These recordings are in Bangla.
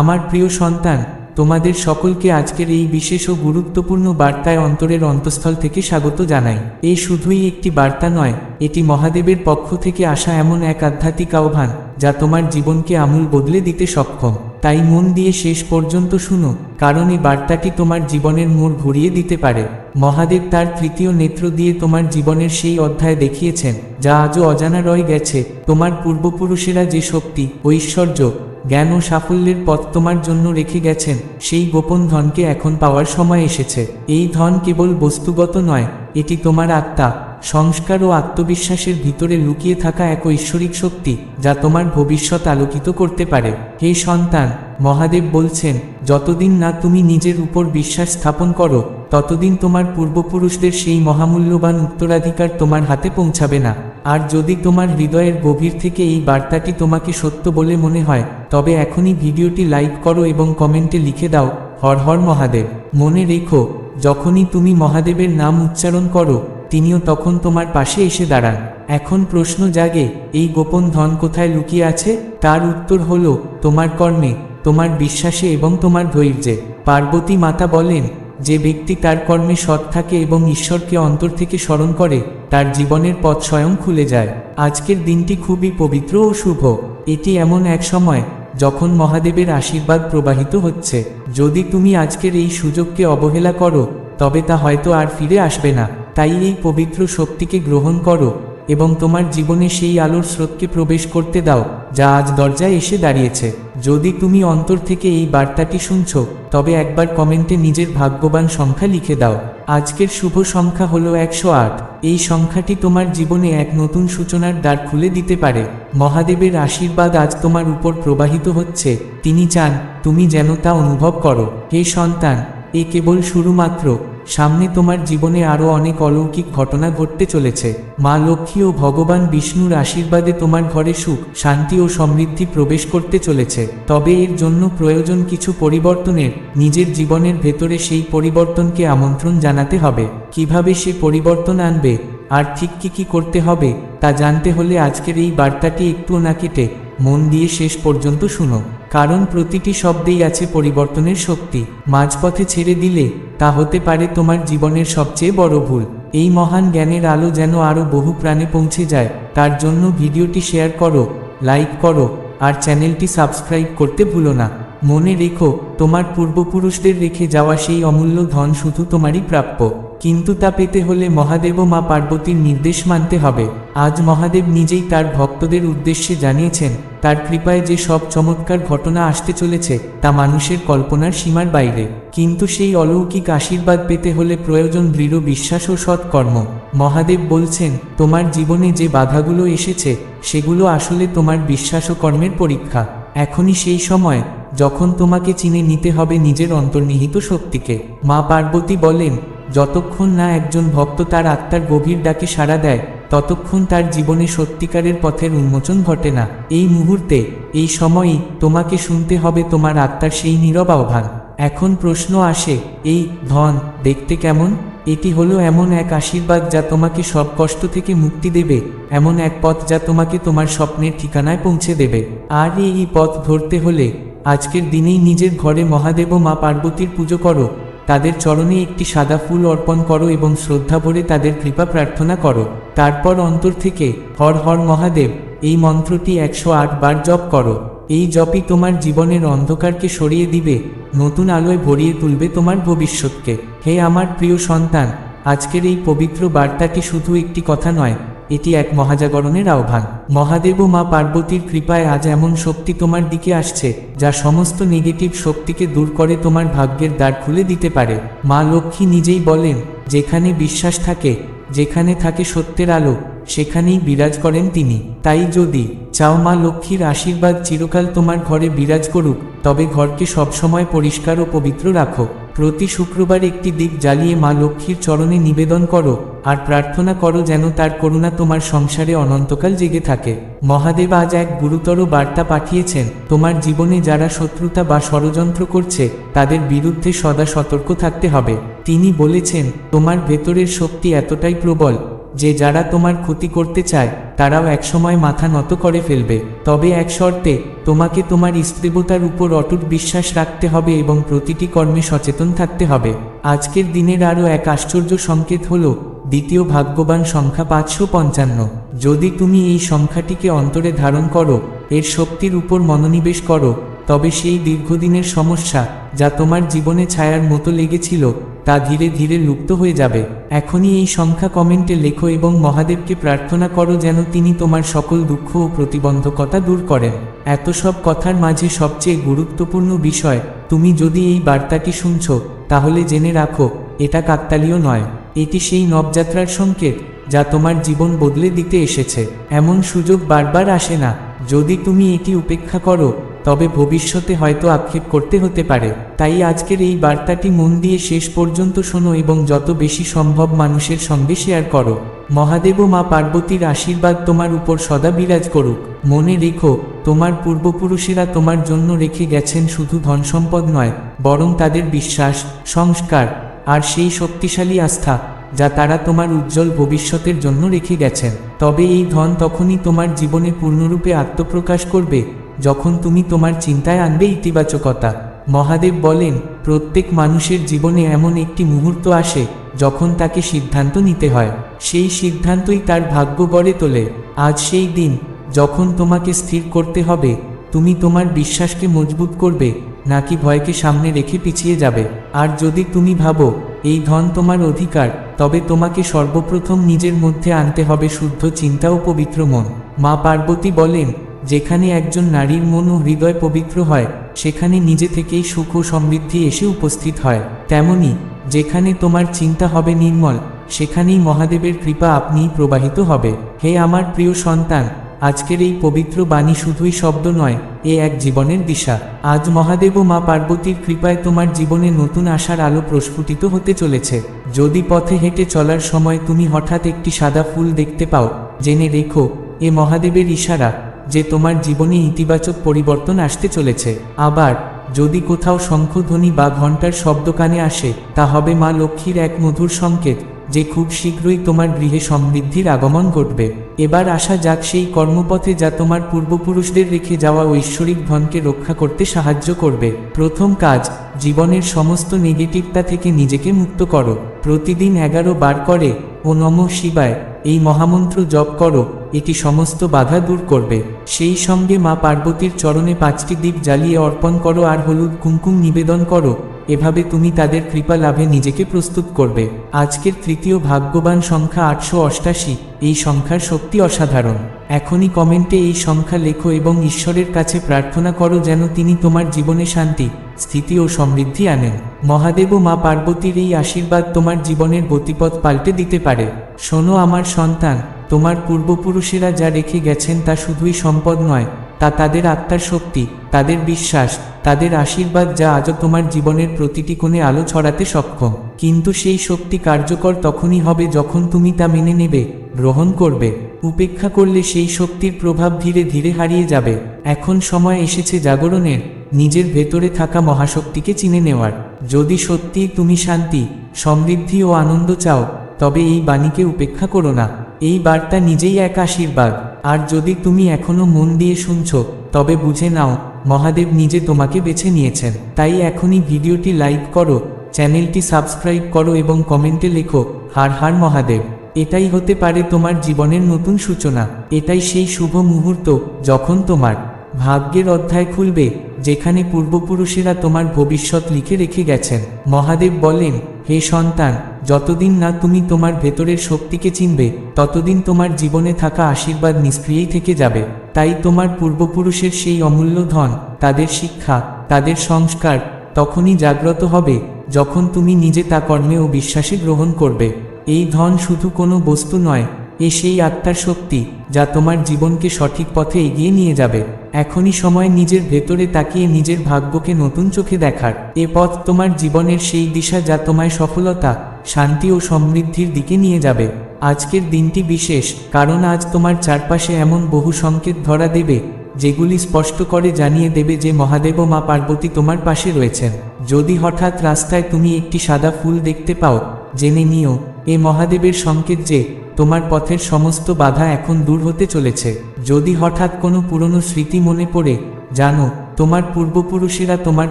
আমার প্রিয় সন্তান, তোমাদের সকলকে আজকের এই বিশেষ ও গুরুত্বপূর্ণ বার্তায় অন্তরের অন্তঃস্থল থেকে স্বাগত জানাই। এই শুধুই একটি বার্তা নয়, এটি মহাদেবের পক্ষ থেকে আসা এমন এক আধ্যাত্মিক আহ্বান, যা তোমার জীবনকে আমূল বদলে দিতে সক্ষম। তাই মন দিয়ে শেষ পর্যন্ত শুনো, কারণ এই বার্তাটি তোমার জীবনের মোড় ঘুরিয়ে দিতে পারে। মহাদেব তার তৃতীয় নেত্র দিয়ে তোমার জীবনের সেই অধ্যায় দেখিয়েছেন, যা আজও অজানা রয়ে গেছে। তোমার পূর্বপুরুষেরা যে শক্তি, ঐশ্বর্য জ্ঞান ও সাফল্যের পথ তোমার জন্য রেখে গেছেন, সেই গোপন ধনকে এখন পাওয়ার সময় এসেছে। এই ধন কেবল বস্তুগত নয়, এটি তোমার আত্মা। সংস্কার ও আত্মবিশ্বাসের ভিতরে লুকিয়ে থাকা এক ঐশ্বরিক শক্তি, যা তোমার ভবিষ্যৎ আলোকিত করতে পারে। হে সন্তান, মহাদেব বলছেন, যতদিন না তুমি নিজের উপর বিশ্বাস স্থাপন করো ততদিন তোমার পূর্বপুরুষদের সেই মহামূল্যবান উত্তরাধিকার তোমার হাতে পৌঁছাবে না। আর যদি তোমার হৃদয়ের গভীর থেকে এই বার্তাটি তোমাকে সত্য বলে মনে হয়, তবে এখনই ভিডিওটি লাইক করো এবং কমেন্টে লিখে দাও, হর হর মহাদেব। মনে রেখো, যখনই তুমি মহাদেবের নাম উচ্চারণ করো, তিনিও তখন তোমার পাশে এসে দাঁড়ান। এখন প্রশ্ন জাগে, এই গোপন ধন কোথায় লুকিয়ে আছে? তার উত্তর হলো, তোমার কর্মে, তোমার বিশ্বাসে এবং তোমার ধৈর্যে। পার্বতী মাতা বলেন যে ব্যক্তি তার কর্মে সৎ থাকে এবং ঈশ্বরকে অন্তর থেকে স্মরণ করে, তার জীবনের পথ স্বয়ং খুলে যায়। আজকের দিনটি খুবই পবিত্র ও শুভ। এটি এমন এক সময়, যখন মহাদেবের আশীর্বাদ প্রবাহিত হচ্ছে। যদি তুমি আজকের এই সুযোগকে অবহেলা করো, তবে তা হয়তো আর ফিরে আসবে না। তাই এই পবিত্র শক্তিকে গ্রহণ করো এবং তোমার জীবনে সেই আলোর স্রোতকে প্রবেশ করতে দাও, যা আজ দরজায় এসে দাঁড়িয়েছে। যদি তুমি অন্তর থেকে এই বার্তাটি শুনছ, তবে একবার কমেন্টে নিজের ভাগ্যবান সংখ্যা লিখে দাও। আজকের শুভ সংখ্যা হল একশো আট। এই সংখ্যাটি তোমার জীবনে এক নতুন সূচনার দ্বার খুলে দিতে পারে। মহাদেবের আশীর্বাদ আজ তোমার উপর প্রবাহিত হচ্ছে। তিনি চান, তুমি যেন তা অনুভব করো। হে সন্তান, এ কেবল শুরু মাত্র সামনে তোমার জীবনে আরও অনেক অলৌকিক ঘটনা ঘটতে চলেছে। মা লক্ষ্মী ও ভগবান বিষ্ণুর আশীর্বাদে তোমার ঘরে সুখ, শান্তি ও সমৃদ্ধি প্রবেশ করতে চলেছে। তবে এর জন্য প্রয়োজন কিছু পরিবর্তনের, নিজের জীবনের ভেতরে সেই পরিবর্তনকে আমন্ত্রণ জানাতে হবে। কীভাবে সে পরিবর্তন আনবে, আর ঠিক কী কী করতে হবে, তা জানতে হলে আজকের এই বার্তাটি একটুও না কেটে মন দিয়ে শেষ পর্যন্ত শুনো। কারণ প্রতিটি শব্দেই আছে পরিবর্তনের শক্তি। মাঝপথে ছেড়ে দিলে, তা হতে পারে তোমার জীবনের সবচেয়ে বড় ভুল। এই মহান জ্ঞানের আলো যেন আরও বহু প্রাণে পৌঁছে যায়। তার জন্য ভিডিওটি শেয়ার করো, লাইক করো, আর চ্যানেলটি সাবস্ক্রাইব করতে ভুলো না। মনে রেখো, তোমার পূর্বপুরুষদের রেখে যাওয়া সেই অমূল্য ধন শুধু তোমারই প্রাপ্য। কিন্তু তা পেতে হলে মহাদেব ও মা পার্বতীর নির্দেশ মানতে হবে। আজ মহাদেব নিজেই তার ভক্তদের উদ্দেশ্যে জানিয়েছেন, তার কৃপায় যে সব চমৎকার ঘটনা আসতে চলেছে, তা মানুষের কল্পনার সীমার বাইরে। কিন্তু সেই অলৌকিক আশীর্বাদ পেতে হলে প্রয়োজন দৃঢ় বিশ্বাস ও সৎকর্ম। মহাদেব বলছেন, তোমার জীবনে যে বাধাগুলো এসেছে, সেগুলো আসলে তোমার বিশ্বাস ও কর্মের পরীক্ষা। এখনই সেই সময়, যখন তোমাকে চিনে নিতে হবে নিজের অন্তর্নিহিত শক্তিকে। মা পার্বতী বলেন যতক্ষণ না একজন ভক্ত তার আত্মার গভীর ডাকে সাড়া দেয়, ততক্ষণ তার জীবনে সত্যিকারের পথের উন্মোচন ঘটে না। এই মুহূর্তে, এই সময়ই তোমাকে শুনতে হবে তোমার আত্মার সেই নীরব আহ্বান। এখন প্রশ্ন আসে, এই ধন দেখতে কেমন? এটি হলো এমন এক আশীর্বাদ যা তোমাকে সব কষ্ট থেকে মুক্তি দেবে, এমন এক পথ যা তোমাকে তোমার স্বপ্নের ঠিকানায় পৌঁছে দেবে। আর এই পথ ধরতে হলে, আজকের দিনেই নিজের ঘরে মহাদেব মা পার্বতীর পুজো করো। তাদের চরণে একটি সাদা ফুল অর্পণ করো এবং শ্রদ্ধা ভরে তাদের কৃপা প্রার্থনা করো। তারপর অন্তর থেকে, হর হর মহাদেব, এই মন্ত্রটি একশো আট বার জপ করো। এই জপই তোমার জীবনের অন্ধকারকে সরিয়ে দিবে, নতুন আলোয় ভরিয়ে তুলবে তোমার ভবিষ্যৎকে। হে আমার প্রিয় সন্তান, আজকের এই পবিত্র বার্তাটি শুধু একটি কথা নয় এটি এক মহাজাগরণের আহ্বান। মহাদেব ও মা পার্বতীর কৃপায় আজ এমন শক্তি তোমার দিকে আসছে, যা সমস্ত নেগেটিভ শক্তিকে দূর করে তোমার ভাগ্যের দ্বার খুলে দিতে পারে। মা লক্ষ্মী নিজেই বলেন, যেখানে বিশ্বাস থাকে, যেখানে থাকে সত্যের আলো, সেখানেই বিরাজ করেন তিনি। তাই যদি চাও মা লক্ষ্মীর আশীর্বাদ চিরকাল তোমার ঘরে বিরাজ করুক, তবে ঘরকে সবসময় পরিষ্কার ও পবিত্র রাখো। প্রতি শুক্রবার একটি দিক জ্বালিয়ে মা লক্ষ্মীর চরণে নিবেদন করো, আর প্রার্থনা করো যেন তার করুণা তোমার সংসারে অনন্তকাল জেগে থাকে। মহাদেব আজ এক গুরুতর বার্তা পাঠিয়েছেন, তোমার জীবনে যারা শত্রুতা বা ষড়যন্ত্র করছে, তাদের বিরুদ্ধে সদা সতর্ক থাকতে হবে। তিনি বলেছেন, তোমার ভেতরের শক্তি এতটাই প্রবল যে যারা তোমার ক্ষতি করতে চায়, তারাও একসময় মাথা নত করে ফেলবে। তবে এক শর্তে, তোমাকে তোমার স্ত্রীবতার উপর অটুট বিশ্বাস রাখতে হবে এবং প্রতিটি কর্মে সচেতন থাকতে হবে। আজকের দিনের আরও এক আশ্চর্য সংকেত হল, দ্বিতীয় ভাগ্যবান সংখ্যা পাঁচশো পঞ্চান্ন। যদি তুমি এই সংখ্যাটিকে অন্তরে ধারণ করো, এর শক্তির উপর মনোনিবেশ করো, তবে সেই দীর্ঘদিনের সমস্যা, যা তোমার জীবনে ছায়ার মতো লেগেছিল তা ধীরে ধীরে লুপ্ত হয়ে যাবে। এখনই এই সংখ্যা কমেন্টে লেখো এবং মহাদেবকে প্রার্থনা করো যেন তিনি তোমার সকল দুঃখ ও প্রতিবন্ধকতা দূর করেন। এত সব কথার মাঝে সবচেয়ে গুরুত্বপূর্ণ বিষয়, তুমি যদি এই বার্তাটি শুনছ, তাহলে জেনে রাখো, এটা কাকতালীয় নয়। এটি সেই নবযাত্রার সংকেত, যা তোমার জীবন বদলে দিতে এসেছে। এমন সুযোগ বারবার আসে না। যদি তুমি এটি উপেক্ষা করো তবে ভবিষ্যতে হয়তো আক্ষেপ করতে হতে পারে। তাই আজকের এই বার্তাটি মন দিয়ে শেষ পর্যন্ত শোনো এবং যত বেশি সম্ভব মানুষের সঙ্গে শেয়ার করো। মহাদেব মা পার্বতীর আশীর্বাদ তোমার উপর সদা বিরাজ করুক। মনে রেখো, তোমার পূর্বপুরুষেরা তোমার জন্য রেখে গেছেন শুধু ধনসম্পদ নয়, বরং তাদের বিশ্বাস, সংস্কার, আর সেই শক্তিশালী আস্থা, যা তারা তোমার উজ্জ্বল ভবিষ্যতের জন্য রেখে গেছেন। তবে এই ধন তখনই তোমার জীবনে পূর্ণরূপে আত্মপ্রকাশ করবে। যখন তুমি তোমার চিন্তায় আনবে ইতিবাচকতা। মহাদেব বলেন, প্রত্যেক মানুষের জীবনে এমন একটি মুহূর্ত আসে, যখন তাকে সিদ্ধান্ত নিতে হয়। সেই সিদ্ধান্তই তার ভাগ্য গড়ে তোলে। আজ সেই দিন, যখন তোমাকে স্থির করতে হবে, তুমি তোমার বিশ্বাসকে মজবুত করবে, নাকি ভয়কে সামনে রেখে পিছিয়ে যাবে। আর যদি তুমি ভাবো, এই ধন তোমার অধিকার, তবে তোমাকে সর্বপ্রথম নিজের মধ্যে আনতে হবে শুদ্ধ চিন্তা ও পবিত্র মন। মা পার্বতী বলেন যেখানে একজন নারীর মন ও হৃদয় পবিত্র হয়, সেখানে নিজে থেকেই সুখ ও সমৃদ্ধি এসে উপস্থিত হয়। তেমনি, যেখানে তোমার চিন্তা হবে নির্মল, সেখানেই মহাদেবের কৃপা আপনিই প্রবাহিত হবে। হে আমার প্রিয় সন্তান, আজকের এই পবিত্র বাণী শুধুই শব্দ নয়, এ এক জীবনের দিশা। আজ মহাদেব ও মা পার্বতীর কৃপায় তোমার জীবনে নতুন আশার আলো প্রস্ফুটিত হতে চলেছে। যদি পথে হেঁটে চলার সময় তুমি হঠাৎ একটি সাদা ফুল দেখতে পাও, জেনে রেখো, এ মহাদেবের ইশারা। যে তোমার জীবনে ইতিবাচক পরিবর্তন আসতে চলেছে। আবার, যদি কোথাও শঙ্খধ্বনি বা ঘণ্টার শব্দ কানে আসে, তা হবে মা লক্ষ্মীর এক মধুর সংকেত, যে খুব শীঘ্রই তোমার গৃহে সমৃদ্ধির আগমন ঘটবে। এবার আসা যাক সেই কর্মপথে যা তোমার পূর্বপুরুষদের রেখে যাওয়া ঐশ্বরিক ধনকে রক্ষা করতে সাহায্য করবে। প্রথম কাজ, জীবনের সমস্ত নেগেটিভতা থেকে নিজেকে মুক্ত করো। প্রতিদিন এগারো বার করে, ও নম শিবায়। এই মহামন্ত্র জপ করো, এটি সমস্ত বাধা দূর করবে। সেই সঙ্গে মা পার্বতীর চরণে পাঁচটি দ্বীপ জ্বালিয়ে অর্পণ করো আর হলুদ কুমকুম নিবেদন করো। এভাবে তুমি তাদের কৃপা লাভে নিজেকে প্রস্তুত করবে। আজকের তৃতীয় ভাগ্যবান সংখ্যা আটশো অষ্টাশি। এই সংখ্যার শক্তি অসাধারণ। এখনই কমেন্টে এই সংখ্যা লেখো এবং ঈশ্বরের কাছে প্রার্থনা করো যেন তিনি তোমার জীবনে শান্তি, স্থিতি ও সমৃদ্ধি আনেন। মহাদেব ও মা পার্বতীর এই আশীর্বাদ তোমার জীবনের গতিপথ পাল্টে দিতে পারে। শোনো আমার সন্তান, তোমার পূর্বপুরুষেরা যা রেখে গেছেন তা শুধুই সম্পদ নয় তা তাদের আত্মার শক্তি, তাদের বিশ্বাস, তাদের আশীর্বাদ যা আজও তোমার জীবনের প্রতিটি কোণে আলো ছড়াতে সক্ষম। কিন্তু সেই শক্তি কার্যকর তখনই হবে যখন তুমি তা মেনে নেবে, গ্রহণ করবে। উপেক্ষা করলে সেই শক্তির প্রভাব ধীরে ধীরে হারিয়ে যাবে। এখন সময় এসেছে জাগরণের, নিজের ভেতরে থাকা মহাশক্তিকে চিনে নেওয়ার। যদি সত্যিই তুমি শান্তি, সমৃদ্ধি ও আনন্দ চাও, তবে এই বাণীকে উপেক্ষা করো না। এই বার্তা নিজেই এক আশীর্বাদ। আর যদি তুমি এখনও মন দিয়ে শুনছ, তবে বুঝে নাও, মহাদেব নিজে তোমাকে বেছে নিয়েছেন। তাই এখনই ভিডিওটি লাইক করো, চ্যানেলটি সাবস্ক্রাইব করো এবং কমেন্টে লেখো, হার হার মহাদেব। এটাই হতে পারে তোমার জীবনের নতুন সূচনা। এটাই সেই শুভ মুহূর্ত যখন তোমার ভাগ্যের অধ্যায় খুলবে, যেখানে পূর্বপুরুষেরা তোমার ভবিষ্যৎ লিখে রেখে গেছেন। মহাদেব বলেন, হে সন্তান যতদিন না তুমি তোমার ভেতরের শক্তিকে চিনবে, ততদিন তোমার জীবনে থাকা আশীর্বাদ নিষ্ক্রিয়ই থেকে যাবে। তাই তোমার পূর্বপুরুষের সেই অমূল্য ধন, তাদের শিক্ষা, তাদের সংস্কার, তখনই জাগ্রত হবে, যখন তুমি নিজে তা কর্মে ও বিশ্বাসে গ্রহণ করবে। এই ধন শুধু কোনো বস্তু নয়, এ সেই আত্মার শক্তি, যা তোমার জীবনকে সঠিক পথে এগিয়ে নিয়ে যাবে। এখনই সময় নিজের ভেতরে তাকিয়ে নিজের ভাগ্যকে নতুন চোখে দেখার। এ পথ তোমার জীবনের সেই দিশা যা তোমায় সফলতা শান্তি ও সমৃদ্ধির দিকে নিয়ে যাবে। আজকের দিনটি বিশেষ, কারণ আজ তোমার চারপাশে এমন বহু সংকেত ধরা দেবে, যেগুলি স্পষ্ট করে জানিয়ে দেবে যে মহাদেব মা পার্বতী তোমার পাশে রয়েছেন। যদি হঠাৎ রাস্তায় তুমি একটি সাদা ফুল দেখতে পাও, জেনে নিও, এ মহাদেবের সংকেত যে, তোমার পথের সমস্ত বাধা এখন দূর হতে চলেছে। যদি হঠাৎ কোনো পুরনো স্মৃতি মনে পড়ে, জানো তোমার পূর্বপুরুষেরা তোমার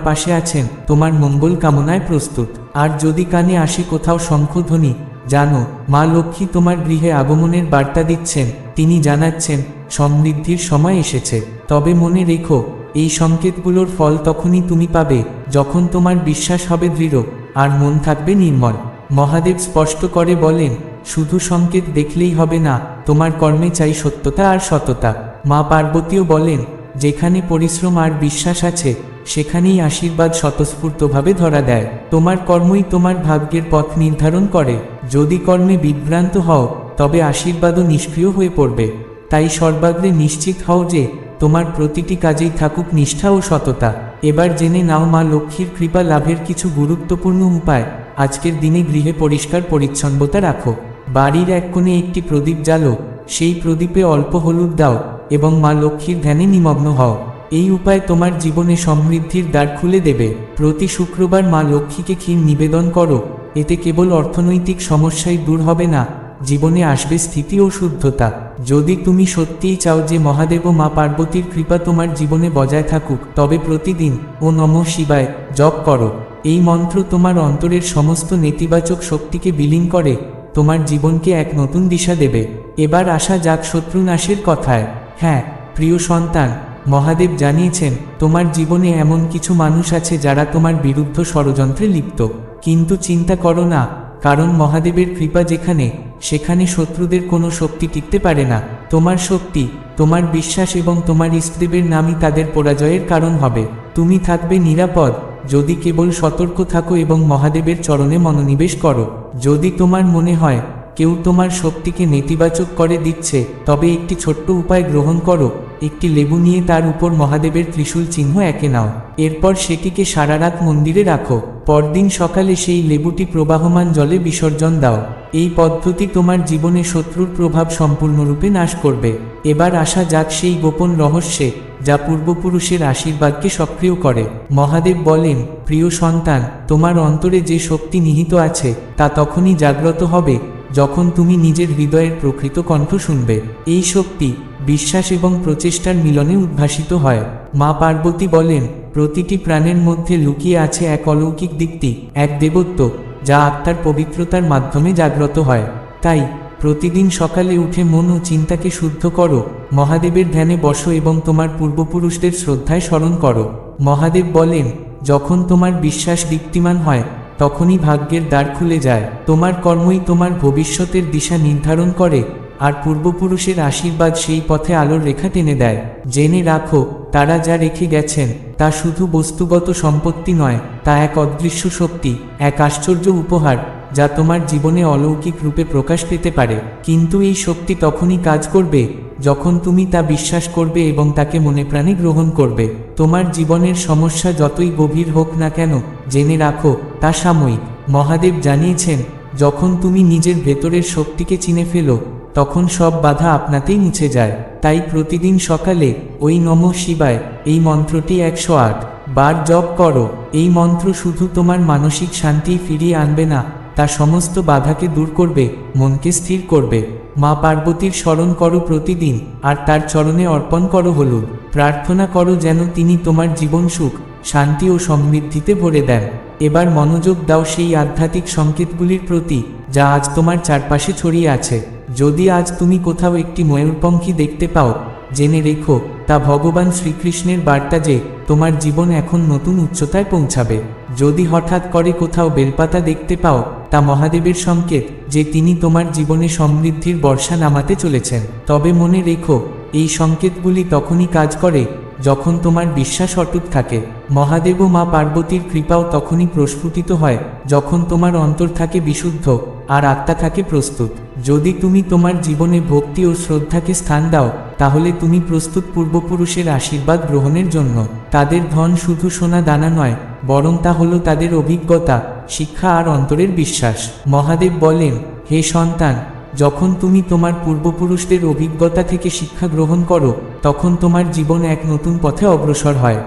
পাশে আছেন, তোমার মঙ্গল কামনায় প্রস্তুত। আর যদি কানে আসে কোথাও শঙ্খধ্বনি, জানো, মা লক্ষ্মী তোমার গৃহে আগমনের বার্তা দিচ্ছেন, তিনি জানাচ্ছেন, সমৃদ্ধির সময় এসেছে। তবে মনে রেখো, এই সংকেতগুলোর ফল তখনই তুমি পাবে, যখন তোমার বিশ্বাস হবে দৃঢ়, আর মন থাকবে নির্মল। মহাদেব স্পষ্ট করে বলেন, শুধু সংকেত দেখলেই হবে না, তোমার কর্মে চাই সত্যতা আর সততা। মা পার্বতীও বলেন যেখানে পরিশ্রম আর বিশ্বাস আছে, সেখানেই আশীর্বাদ স্বতঃস্ফূর্তভাবে ধরা দেয়। তোমার কর্মই তোমার ভাগ্যের পথ নির্ধারণ করে। যদি কর্মে বিভ্রান্ত হও, তবে আশীর্বাদও নিষ্ক্রিয় হয়ে পড়বে। তাই সর্বাগ্রে নিশ্চিত হও যে, তোমার প্রতিটি কাজেই থাকুক নিষ্ঠা ও সততা। এবার জেনে নাও মা লক্ষ্মীর কৃপা লাভের কিছু গুরুত্বপূর্ণ উপায়। আজকের দিনে গৃহে পরিষ্কার পরিচ্ছন্নতা রাখো। বাড়ির এক কোণে একটি প্রদীপ জ্বালো। সেই প্রদীপে অল্প হলুদ দাও। এবং মা লক্ষ্মীর ধ্যানে নিমগ্ন হও। এই উপায় তোমার জীবনে সমৃদ্ধির দ্বার খুলে দেবে। প্রতি শুক্রবার মা লক্ষ্মীকে ক্ষীর নিবেদন করো। এতে কেবল অর্থনৈতিক সমস্যাই দূর হবে না, জীবনে আসবে স্থিতি ও শুদ্ধতা। যদি তুমি সত্যিই চাও যে মহাদেব মা পার্বতীর কৃপা তোমার জীবনে বজায় থাকুক, তবে প্রতিদিন, ও নম শিবায়, জপ করো। এই মন্ত্র তোমার অন্তরের সমস্ত নেতিবাচক শক্তিকে বিলীন করে, তোমার জীবনকে এক নতুন দিশা দেবে। এবার আসা যাক শত্রুনাশের কথায়। হ্যাঁ প্রিয় সন্তান, মহাদেব জানিয়েছেন, তোমার জীবনে এমন কিছু মানুষ আছে যারা তোমার বিরুদ্ধ ষড়যন্ত্রে লিপ্ত। কিন্তু চিন্তা করো না, কারণ মহাদেবের কৃপা যেখানে, সেখানে শত্রুদের কোনো শক্তি টিকতে পারে না। তোমার শক্তি, তোমার বিশ্বাস এবং তোমার ইষ্টদেবের নামই তাদের পরাজয়ের কারণ হবে। তুমি থাকবে নিরাপদ, যদি কেবল সতর্ক থাকো এবং মহাদেবের চরণে মনোনিবেশ করো। যদি তোমার মনে হয় কেউ তোমার শক্তিকে নেতিবাচক করে দিচ্ছে, তবে একটি ছোট্ট উপায় গ্রহণ করো, একটি লেবু নিয়ে তার উপর মহাদেবের ত্রিশূল চিহ্ন এঁকে নাও, এরপর সেটিকে সারা রাত মন্দিরে রাখো, পরদিন সকালে সেই লেবুটি প্রবাহমান জলে বিসর্জন দাও, এই পদ্ধতি তোমার জীবনে শত্রুর প্রভাব সম্পূর্ণরূপে নাশ করবে, এবার আসা যাক সেই গোপন রহস্যে, যা পূর্বপুরুষের আশীর্বাদকে সক্রিয় করে, মহাদেব বলেন, প্রিয় সন্তান, তোমার অন্তরে যে শক্তি নিহিত আছে, তা তখনই জাগ্রত হবে যখন তুমি নিজের হৃদয়ের প্রকৃত কণ্ঠ শুনবে, এই শক্তি বিশ্বাস এবং প্রচেষ্টার মিলনে উদ্ভাসিত হয়। মা পার্বতী বলেন, প্রতিটি প্রাণের মধ্যে লুকিয়ে আছে এক অলৌকিক দিকটি এক দেবত্ব, যা আত্মার পবিত্রতার মাধ্যমে জাগ্রত হয়। তাই, প্রতিদিন সকালে উঠে মন ও চিন্তাকে শুদ্ধ করো, মহাদেবের ধ্যানে বসো এবং তোমার পূর্বপুরুষদের শ্রদ্ধায় স্মরণ করো। মহাদেব বলেন, যখন তোমার বিশ্বাস দীপ্তিমান হয় তখনই ভাগ্যের দ্বার খুলে যায়। তোমার কর্মই তোমার ভবিষ্যতের দিশা নির্ধারণ করে, আর পূর্বপুরুষের আশীর্বাদ সেই পথে আলোর রেখা টেনে দেয়। জেনে রাখো, তারা যা রেখে গেছেন, তা শুধু বস্তুগত সম্পত্তি নয়, তা এক অদৃশ্য শক্তি, এক আশ্চর্য উপহার। যা তোমার জীবনে অলৌকিক রূপে প্রকাশ পেতে পারে। কিন্তু এই শক্তি তখনই কাজ করবে, যখন তুমি তা বিশ্বাস করবে এবং তাকে মনে প্রাণে গ্রহণ করবে। তোমার জীবনের সমস্যা যতই গভীর হোক না কেন, জেনে রাখো, তা সাময়িক। মহাদেব জানিয়েছেন, যখন তুমি নিজের ভেতরের শক্তিকে চিনে ফেলো, তখন সব বাধা আপনাতেই মুছে যায়। তাই প্রতিদিন সকালে, ওই নম শিবায়, এই মন্ত্রটি একশো আট বার জপ করো। এই মন্ত্র শুধু তোমার মানসিক শান্তি ফিরিয়ে আনবে না তা সমস্ত বাধাকে দূর করবে, মনকে স্থির করবে। মা পার্বতীর স্মরণ করো প্রতিদিন, আর তার চরণে অর্পণ করো হলুদ। প্রার্থনা করো যেন তিনি তোমার জীবন সুখ, শান্তি ও সমৃদ্ধিতে ভরে দেন। এবার মনোযোগ দাও সেই আধ্যাত্মিক সংকেতগুলির প্রতি, যা আজ তোমার চারপাশে ছড়িয়ে আছে। যদি আজ তুমি কোথাও একটি ময়ূরপঙ্খী দেখতে পাও, জেনে রেখো, তা ভগবান শ্রীকৃষ্ণের বার্তা যে, তোমার জীবন এখন নতুন উচ্চতায় পৌঁছাবে। যদি হঠাৎ করে কোথাও বেলপাতা দেখতে পাও তা মহাদেবের সংকেত যে তিনি তোমার জীবনে সমৃদ্ধির বর্ষা নামাতে চলেছেন। তবে মনে রেখো, এই সংকেতগুলি তখনই কাজ করে যখন তোমার বিশ্বাস অটুট থাকে। মহাদেব ও মা পার্বতীর কৃপাও তখনই প্রস্ফুটিত হয় যখন তোমার অন্তর থাকে বিশুদ্ধ আর আত্মা থাকে প্রস্তুত। যদি তুমি তোমার জীবনে ভক্তি ও শ্রদ্ধাকে স্থান দাও, তাহলে তুমি প্রস্তুত পূর্বপুরুষের আশীর্বাদ গ্রহণের জন্য। তাদের ধন শুধু সোনা দানা নয়, বরং তা হলো তাদের অভিজ্ঞতা, শিক্ষা আর অন্তরের বিশ্বাস। মহাদেব বলেন, হে সন্তান, যখন তুমি তোমার পূর্বপুরুষদের অভিজ্ঞতা থেকে শিক্ষা গ্রহণ করো, তখন তোমার জীবন এক নতুন পথে অগ্রসর হয়।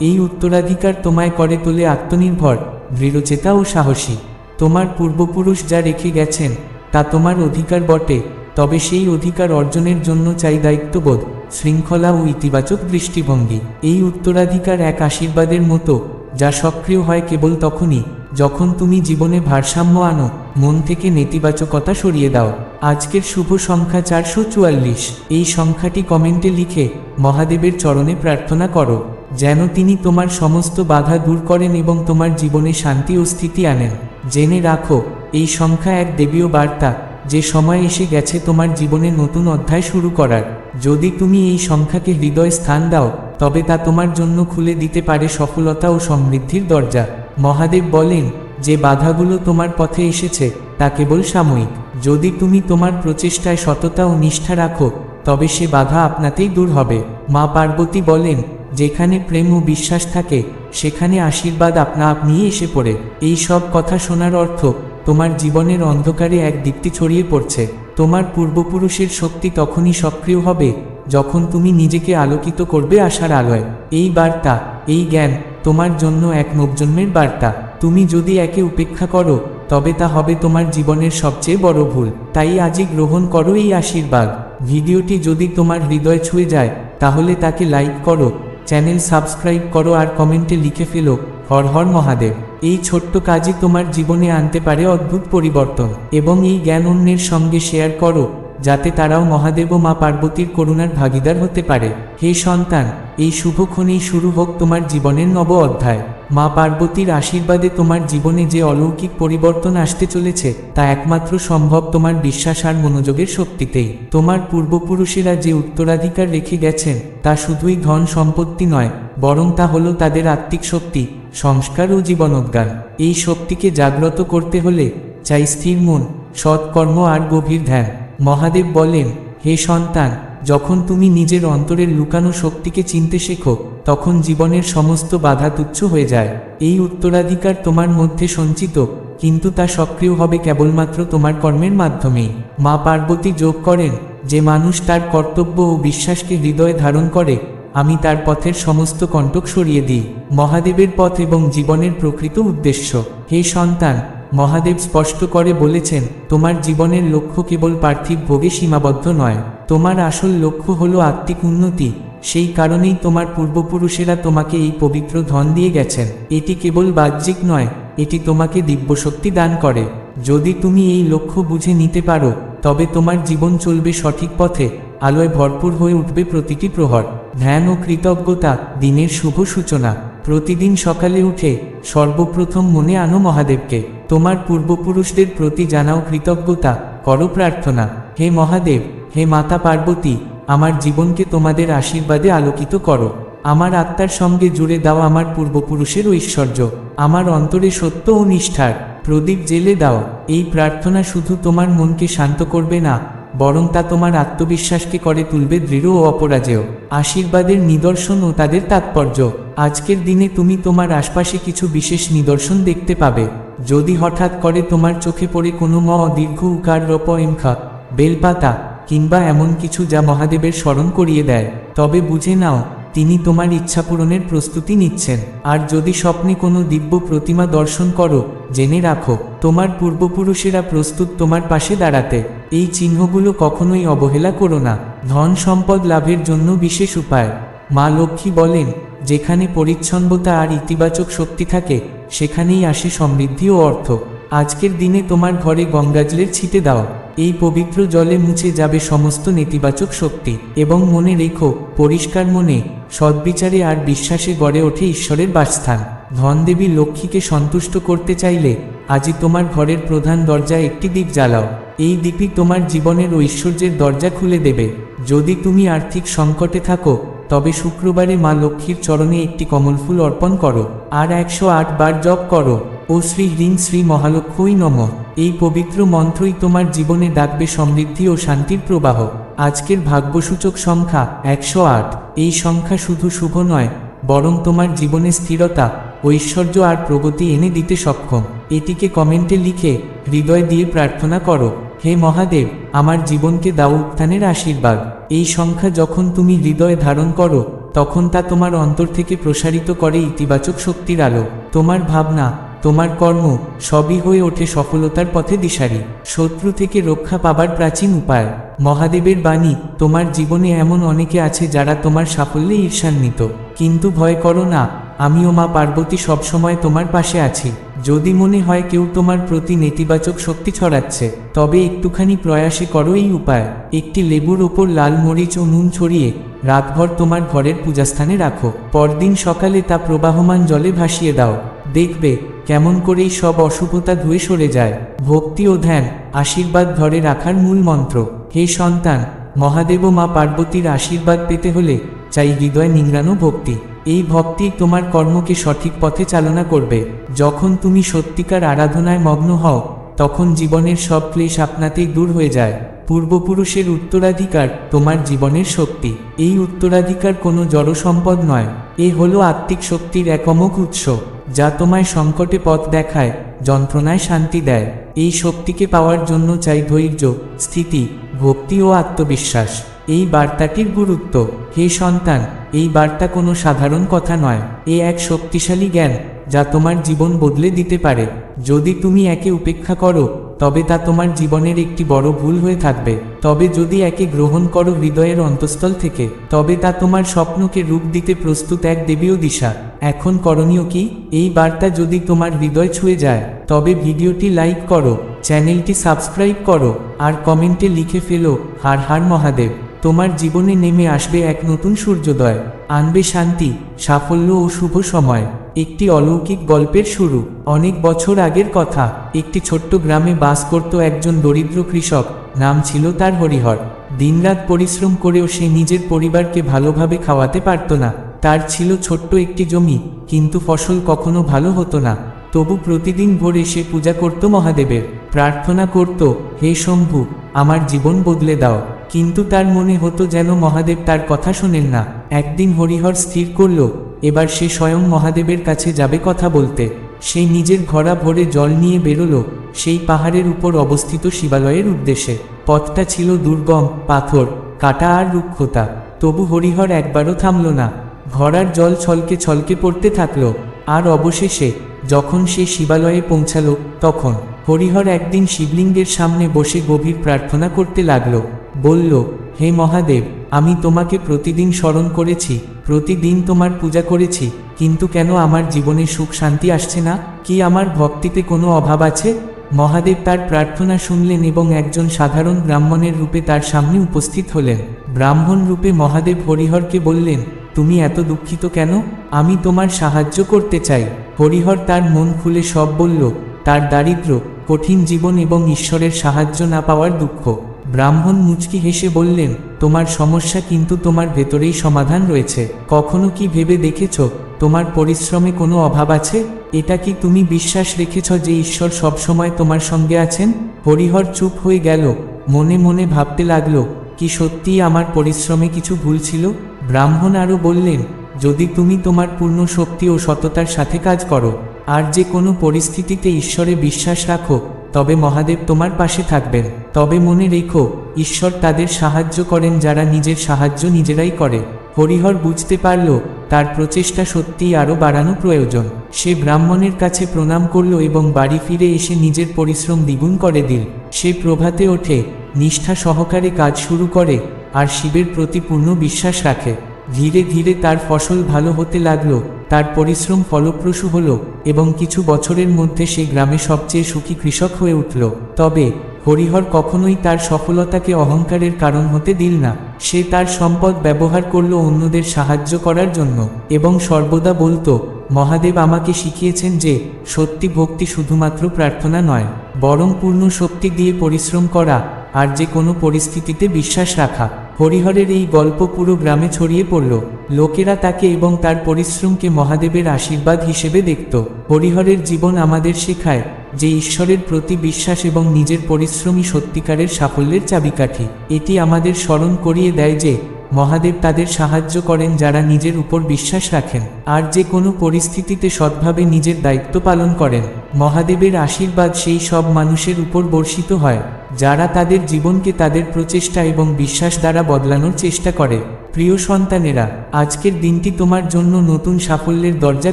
এই উত্তরাধিকার তোমায় করে তোলে আত্মনির্ভর, দৃঢ়চেতা ও সাহসী। তোমার পূর্বপুরুষ যা রেখে গেছেন তা তোমার অধিকার বটে, তবে সেই অধিকার অর্জনের জন্য চাই দায়িত্ববোধ, শৃঙ্খলা ও ইতিবাচক দৃষ্টিভঙ্গি। এই উত্তরাধিকার এক আশীর্বাদের মতো, যা সক্রিয় হয় কেবল তখনই, যখন তুমি জীবনে ভারসাম্য আনো, মন থেকে নেতিবাচকতা সরিয়ে দাও। আজকের শুভ সংখ্যা চারশো চুয়াল্লিশ। এই সংখ্যাটি কমেন্টে লিখে, মহাদেবের চরণে প্রার্থনা করো, যেন তিনি তোমার সমস্ত বাধা দূর করেন এবং তোমার জীবনে শান্তি ও স্থিতি আনেন। জেনে রাখো, এই সংখ্যা এক দেবীয় বার্তা, যে সময় এসে গেছে তোমার জীবনে নতুন অধ্যায় শুরু করার। যদি তুমি এই সংখ্যাকে হৃদয় স্থান দাও, তবে তা তোমার জন্য খুলে দিতে পারে সফলতা ও সমৃদ্ধির দরজা। মহাদেব বলেন, যে বাধাগুলো তোমার পথে এসেছে, তা কেবল সাময়িক। যদি তুমি তোমার প্রচেষ্টায় সততা ও নিষ্ঠা রাখো, তবে সে বাধা আপনাতেই দূর হবে। মা পার্বতী বলেন যেখানে প্রেম ও বিশ্বাস থাকে, সেখানে আশীর্বাদ আপনা আপনিই এসে পড়ে। এই সব কথা শোনার অর্থ, তোমার জীবনের অন্ধকারে এক দিকটি ছড়িয়ে পড়ছে। তোমার পূর্বপুরুষের শক্তি তখনই সক্রিয় হবে, যখন তুমি নিজেকে আলোকিত করবে আশার আলোয়। এই বার্তা, এই জ্ঞান, তোমার জন্য এক নবজন্মের বার্তা। তুমি যদি একে উপেক্ষা করো, তবে তা হবে তোমার জীবনের সবচেয়ে বড় ভুল। তাই আজই গ্রহণ করো এই আশীর্বাদ। ভিডিওটি যদি তোমার হৃদয় ছুঁয়ে যায়, তাহলে তাকে লাইক করো চ্যানেল সাবস্ক্রাইব করো আর কমেন্টে লিখে ফেলো, হর হর মহাদেব। এই ছোট্ট কাজই তোমার জীবনে আনতে পারে অদ্ভুত পরিবর্তন এবং এই জ্ঞান অন্যের সঙ্গে শেয়ার করো, যাতে তারাও মহাদেব ও মা পার্বতীর করুণার ভাগিদার হতে পারে। হে সন্তান, এই শুভক্ষণেই শুরু হোক তোমার জীবনের নব অধ্যায়। মা পার্বতীর আশীর্বাদে তোমার জীবনে যে অলৌকিক পরিবর্তন আসতে চলেছে, তা একমাত্র সম্ভব তোমার বিশ্বাস আর মনোযোগের শক্তিতেই। তোমার পূর্বপুরুষেরা যে উত্তরাধিকার রেখে গেছেন, তা শুধুই ধন সম্পত্তি নয়, বরং তা হলো তাদের আত্মিক শক্তি, সংস্কার ও জীবনোদ্গান এই শক্তিকে জাগ্রত করতে হলে চাই স্থির মন, সৎকর্ম আর গভীর ধ্যান। মহাদেব বলেন, হে সন্তান যখন তুমি নিজের অন্তরের লুকানো শক্তিকে চিনতে শেখো, তখন জীবনের সমস্ত বাধা তুচ্ছ হয়ে যায়। এই উত্তরাধিকার তোমার মধ্যে সঞ্চিত, কিন্তু তা সক্রিয় হবে কেবলমাত্র তোমার কর্মের মাধ্যমেই মা পার্বতী যোগ করেন, যে মানুষ তার কর্তব্য ও বিশ্বাসকে হৃদয়ে ধারণ করে, আমি তার পথের সমস্ত কণ্টক সরিয়ে দিই। মহাদেবের পথ এবং জীবনের প্রকৃত উদ্দেশ্য। হে সন্তান মহাদেব স্পষ্ট করে বলেছেন, তোমার জীবনের লক্ষ্য কেবল পার্থিব ভোগে সীমাবদ্ধ নয়, তোমার আসল লক্ষ্য হলো আত্মিক উন্নতি, সেই কারণেই তোমার পূর্বপুরুষেরা তোমাকে এই পবিত্র ধন দিয়ে গেছেন, এটি কেবল বাহ্যিক নয়, এটি তোমাকে দিব্যশক্তি দান করে, যদি তুমি এই লক্ষ্য বুঝে নিতে পারো, তবে তোমার জীবন চলবে সঠিক পথে, আলোয় ভরপুর হয়ে উঠবে প্রতিটি প্রহর, ধ্যান ও কৃতজ্ঞতা, দিনের শুভ সূচনা। প্রতিদিন সকালে উঠে, সর্বপ্রথম মনে আনো মহাদেবকে, তোমার পূর্বপুরুষদের প্রতি জানাও কৃতজ্ঞতা, করো প্রার্থনা, হে মহাদেব, হে মাতা পার্বতী, আমার জীবনকে তোমাদের আশীর্বাদে আলোকিত করো, আমার আত্মার সঙ্গে জুড়ে দাও আমার পূর্বপুরুষের ঐশ্বর্য, আমার অন্তরে সত্য ও নিষ্ঠার, প্রদীপ জেলে দাও, এই প্রার্থনা শুধু তোমার মনকে শান্ত করবে না বরং তা তোমার আত্মবিশ্বাসকে করে তুলবে দৃঢ় ও অপরাজেয়? আশীর্বাদের নিদর্শন ও তাদের তাৎপর্য। আজকের দিনে তুমি তোমার আশপাশে কিছু বিশেষ নিদর্শন দেখতে পাবে। যদি হঠাৎ করে তোমার চোখে পড়ে কোনো ম, দীর্ঘ, উকার, রপ, এমখা, বেলপাতা কিংবা এমন কিছু যা মহাদেবের স্মরণ করিয়ে দেয়, তবে বুঝে নাও তিনি তোমার ইচ্ছা পূরণের প্রস্তুতি নিচ্ছেন। আর যদি স্বপ্নে কোনো দিব্য প্রতিমা দর্শন করো, জেনে রাখো, তোমার পূর্বপুরুষেরা প্রস্তুত তোমার পাশে দাঁড়াতে। এই চিহ্নগুলো কখনোই অবহেলা করো না। ধন সম্পদ লাভের জন্য বিশেষ উপায়। মা লক্ষ্মী বলেন, যেখানে পরিচ্ছন্নতা আর ইতিবাচক শক্তি থাকে, সেখানেই আসে সমৃদ্ধি ও অর্থ। আজকের দিনে তোমার ঘরে গঙ্গাজলের ছিটে দাও। এই পবিত্র জলে মুছে যাবে সমস্ত নেতিবাচক শক্তি এবং মনে রেখো, পরিষ্কার মনে, সদ্বিচারে আর বিশ্বাসে গড়ে ওঠে ঈশ্বরের বাসস্থান। ধনদেবী লক্ষ্মীকে সন্তুষ্ট করতে চাইলে আজই তোমার ঘরের প্রধান দরজা একটি দ্বীপ জ্বালাও। এই দ্বীপই তোমার জীবনের ঐশ্বর্যের দরজা খুলে দেবে। যদি তুমি আর্থিক সংকটে থাকো, তবে শুক্রবারে মা লক্ষ্মীর চরণে একটি কমলফুল অর্পণ করো। আর একশো আট বার জপ করো। ও শ্রী হ্রিং শ্রী মহালক্ষ্মী নম। এই পবিত্র মন্ত্রই তোমার জীবনে ডাকবে সমৃদ্ধি ও শান্তির প্রবাহ। আজকের ভাগ্যসূচক সংখ্যা একশো আট। এই সংখ্যা শুধু শুভ নয়, বরং তোমার জীবনে স্থিরতা, ঐশ্বর্য আর প্রগতি এনে দিতে সক্ষম। এটিকে কমেন্টে লিখে হৃদয় দিয়ে প্রার্থনা করো, হে মহাদেব, আমার জীবনকে দাও উত্থানের আশীর্বাদ। এই সংখ্যা যখন তুমি হৃদয়ে ধারণ করো, তখন তা তোমার অন্তর থেকে প্রসারিত করে ইতিবাচক শক্তির আলো। তোমার ভাবনা তোমার কর্ম সবই হয়ে ওঠে সফলতার পথে দিশারি। শত্রু থেকে রক্ষা পাবার প্রাচীন উপায়। মহাদেবের বাণী, তোমার জীবনে এমন অনেকে আছে যারা তোমার সাফল্যে ঈর্ষান্বিত। কিন্তু ভয় করো না, আমিও মা পার্বতী সবসময় তোমার পাশে আছি। যদি মনে হয় কেউ তোমার প্রতি নেতিবাচক শক্তি ছড়াচ্ছে, তবে একটুখানি প্রয়াসে করো এই উপায়। একটি লেবুর ওপর লাল মরিচ ও নুন ছড়িয়ে, রাতভর তোমার ঘরের পূজাস্থানে রাখো। পরদিন সকালে তা প্রবাহমান জলে ভাসিয়ে দাও। দেখবে কেমন করেই সব অশুভতা ধুয়ে সরে যায়। ভক্তি ও ধ্যান, আশীর্বাদ ধরে রাখার মূল মন্ত্র। হে সন্তান, মহাদেব মা পার্বতীর আশীর্বাদ পেতে হলে চাই হৃদয় নিংড়ানো ভক্তি। এই ভক্তি তোমার কর্মকে সঠিক পথে চালনা করবে। যখন তুমি সত্যিকার আরাধনায় মগ্ন হও, তখন জীবনের সব ক্লেশ আপনাতেই দূর হয়ে যায়। পূর্বপুরুষের উত্তরাধিকার তোমার জীবনের শক্তি। এই উত্তরাধিকার কোনো জড় সম্পদ নয়। এ হলো আত্মিক শক্তির এক অমোঘ উৎস। যা তোমায় সংকটে পথ দেখায়, যন্ত্রণায় শান্তি দেয়। এই শক্তিকে পাওয়ার জন্য চাই ধৈর্য, স্থিতি, ভক্তি ও আত্মবিশ্বাস। এই বার্তাটির গুরুত্ব। হে সন্তান, এই বার্তা কোনো সাধারণ কথা নয়। এ এক শক্তিশালী জ্ঞান, যা তোমার জীবন বদলে দিতে পারে। যদি তুমি একে উপেক্ষা করো তবে তা তোমার জীবনের একটি বড় ভুল হয়ে থাকবে। তবে যদি একে গ্রহণ করো হৃদয়ের অন্তঃস্থল থেকে, তবে তা তোমার স্বপ্নকে রূপ দিতে প্রস্তুত এক দেবীয় দিশা। এখন করণীয় কি? এই বার্তা যদি তোমার হৃদয় ছুঁয়ে যায়, তবে ভিডিওটি লাইক করো, চ্যানেলটি সাবস্ক্রাইব করো, আর কমেন্টে লিখে ফেলো, হার হার মহাদেব, তোমার জীবনে নেমে আসবে এক নতুন সূর্যোদয়। আনবে শান্তি, সাফল্য ও শুভ সময়। একটি অলৌকিক গল্পের শুরু। অনেক বছর আগের কথা। একটি ছোট্ট গ্রামে বাস করত একজন দরিদ্র কৃষক। নাম ছিল তার হরিহর। দিনরাত পরিশ্রম করেও সে নিজের পরিবারকে ভালোভাবে খাওয়াতে পারত না। তার ছিল ছোট্ট একটি জমি, কিন্তু ফসল কখনো ভালো হতো না। তবু প্রতিদিন ভোরে সে পূজা করত মহাদেবের। প্রার্থনা করত, হে শম্ভু, আমার জীবন বদলে দাও। কিন্তু তার মনে হতো যেন মহাদেব তার কথা শোনেন না। একদিন হরিহর স্থির করল, এবার সে স্বয়ং মহাদেবের কাছে যাবে কথা বলতে। সে নিজের ঘোড়া ভরে জল নিয়ে বেরোলো, সেই পাহাড়ের উপর অবস্থিত শিবালয়ের উদ্দেশ্যে। পথটা ছিল দুর্গম, পাথর, কাটা আর রুক্ষতা। তবু হরিহর একবারও থামল না। ঘোড়ার জল ছলকে ছলকে পড়তে থাকল। আর অবশেষে, যখন সে শিবালয়ে পৌঁছালো, তখন হরিহর একদিন শিবলিঙ্গের সামনে বসে গভীর প্রার্থনা করতে লাগল। বলল, হে মহাদেব, আমি তোমাকে প্রতিদিন স্মরণ করেছি, প্রতিদিন তোমার পূজা করেছি, কিন্তু কেন আমার জীবনে সুখ শান্তি আসছে না? কি আমার ভক্তিতে কোনো অভাব আছে? মহাদেব তার প্রার্থনা শুনলেন এবং একজন সাধারণ ব্রাহ্মণের রূপে তার সামনে উপস্থিত হলেন। ব্রাহ্মণ রূপে মহাদেব হরিহরকে বললেন, তুমি এত দুঃখিত কেন? আমি তোমার সাহায্য করতে চাই। হরিহর তার মন খুলে সব বলল, তার দারিদ্র কঠিন জীবন এবং ঈশ্বরের সাহায্য না পাওয়ার দুঃখ। ব্রাহ্মণ মুচকি হেসে বললেন, তোমার সমস্যা কিন্তু তোমার ভেতরেই সমাধান রয়েছে। কখনো কি ভেবে দেখেছ, তোমার পরিশ্রমে কোনো অভাব আছে? এটা কি তুমি বিশ্বাস রেখেছ যে ঈশ্বর সবসময় তোমার সঙ্গে আছেন? হরিহর চুপ হয়ে গেল, মনে মনে ভাবতে লাগল, কি সত্যিই আমার পরিশ্রমে কিছু ভুল ছিল? ব্রাহ্মণ আরও বললেন, যদি তুমি তোমার পূর্ণ শক্তি ও সততার সাথে কাজ করো আর যে কোনো পরিস্থিতিতে ঈশ্বরে বিশ্বাস রাখো, তবে মহাদেব তোমার পাশে থাকবেন। তবে মনে রেখো, ঈশ্বর তাদের সাহায্য করেন যারা নিজের সাহায্য নিজেরাই করে। হরিহর বুঝতে পারল, তার প্রচেষ্টা সত্যিই আরও বাড়ানো প্রয়োজন। সে ব্রাহ্মণের কাছে প্রণাম করল এবং বাড়ি ফিরে এসে নিজের পরিশ্রম দ্বিগুণ করে দিল। সে প্রভাতে ওঠে, নিষ্ঠা সহকারে কাজ শুরু করে, আর শিবের প্রতি পূর্ণ বিশ্বাস রাখে। ধীরে ধীরে তার ফসল ভালো হতে লাগল, তার পরিশ্রম ফলপ্রসূ হল এবং কিছু বছরের মধ্যে সে গ্রামে সবচেয়ে সুখী কৃষক হয়ে উঠল। তবে, হরিহর কখনোই তার সফলতাকে অহংকারের কারণ হতে দিল না। সে তার সম্পদ ব্যবহার করল অন্যদের সাহায্য করার জন্য এবং সর্বদা বলতো, মহাদেব আমাকে শিখিয়েছেন যে, সত্যি ভক্তি শুধুমাত্র প্রার্থনা নয়, বরং পূর্ণ শক্তি দিয়ে পরিশ্রম করা, আর যে কোনো পরিস্থিতিতে বিশ্বাস রাখা। হরিহরের এই গল্প পুরো গ্রামে ছড়িয়ে পড়ল। লোকেরা তাকে এবং তার পরিশ্রমকে মহাদেবের আশীর্বাদ হিসেবে দেখত। হরিহরের জীবন আমাদের শেখায় যে ঈশ্বরের প্রতি বিশ্বাস এবং নিজের পরিশ্রমই সত্যিকারের সাফল্যের চাবিকাঠি। এটি আমাদের স্মরণ করিয়ে দেয় যে মহাদেব তাদের সাহায্য করেন যারা নিজের উপর বিশ্বাস রাখেন, আর যে কোনো পরিস্থিতিতে সৎভাবে নিজের দায়িত্ব পালন করেন। মহাদেবের আশীর্বাদ সেই সব মানুষের উপর বর্ষিত হয়, যারা তাদের জীবনকে তাদের প্রচেষ্টা এবং বিশ্বাস দ্বারা বদলানোর চেষ্টা করে। প্রিয় সন্তানেরা, আজকের দিনটি তোমার জন্য নতুন সাফল্যের দরজা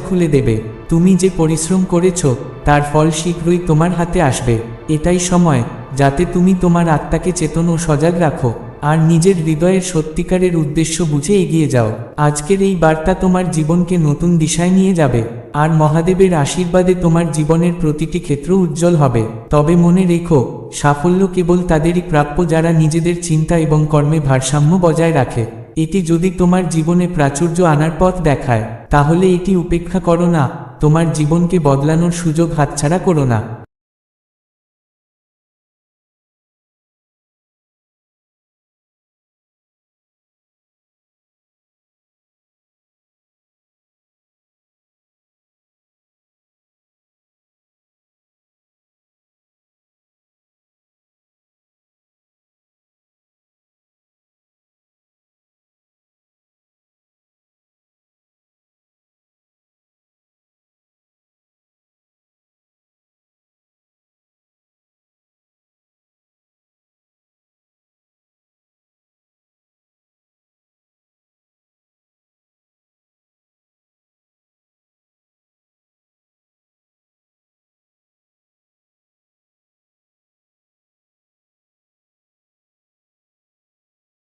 খুলে দেবে। তুমি যে পরিশ্রম করেছ, তার ফল শীঘ্রই তোমার হাতে আসবে। এটাই সময়, যাতে তুমি তোমার আত্মাকে চেতন ও সজাগ রাখো। আর নিজের হৃদয়ের সত্যিকারের উদ্দেশ্য বুঝে এগিয়ে যাও। আজকের এই বার্তা তোমার জীবনকে নতুন দিশায় নিয়ে যাবে, আর মহাদেবের আশীর্বাদে তোমার জীবনের প্রতিটি ক্ষেত্র উজ্জ্বল হবে। তবে মনে রেখো, সাফল্য কেবল তাদেরই প্রাপ্য যারা নিজেদের চিন্তা এবং কর্মে ভারসাম্য বজায় রাখে। এটি যদি তোমার জীবনে প্রাচুর্য আনার পথ দেখায়, তাহলে এটি উপেক্ষা করো না, তোমার জীবনকে বদলানোর সুযোগ হাতছাড়া করো না।